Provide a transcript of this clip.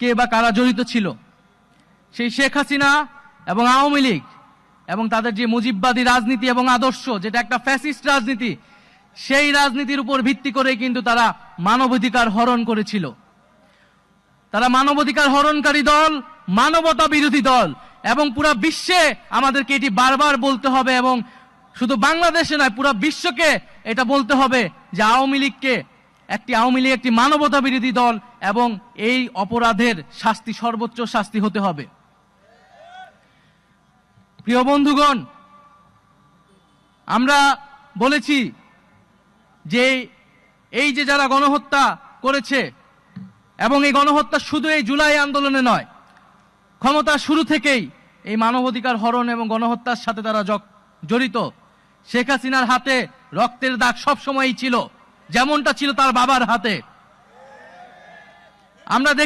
কে বা কারা জড়িত ছিল? সেই শেখ হাসিনা এবং আওয়ামী লীগ এবং তাদের যে মুজিববাদী রাজনীতি এবং আদর্শ, যেটা একটা ফ্যাসিস্ট রাজনীতি, সেই রাজনীতির উপর ভিত্তি করে কিন্তু তারা মানবাধিকার হরণ করেছিল। তারা মানবাধিকার হরণকারী দল, মানবতা বিরোধী দল এবং পুরো বিশ্বে আমাদেরকে এটি বারবার বলতে হবে এবং শুধু বাংলাদেশে নয়, পুরো বিশ্বকে এটা বলতে হবে যে আওয়ামী লীগকে একটি আওয়ামী লীগ, একটি মানবতা বিরোধী দল, এবং এই অপরাধের শাস্তি, সর্বোচ্চ শাস্তি হতে হবে। প্রিয় বন্ধুগণ, আমরা বলেছি যে এই যে যারা গণহত্যা করেছে, এবং এই গণহত্যা শুধু এই জুলাই আন্দোলনে নয়, ক্ষমতা শুরু থেকেই এই মানবাধিকার হরণ এবং গণহত্যার সাথে তারা জড়িত। শেখ হাসিনার হাতে রক্তের দাগ সবসময়ই ছিল। যেমনটা ছিল তার বাবার হাতে। আমরা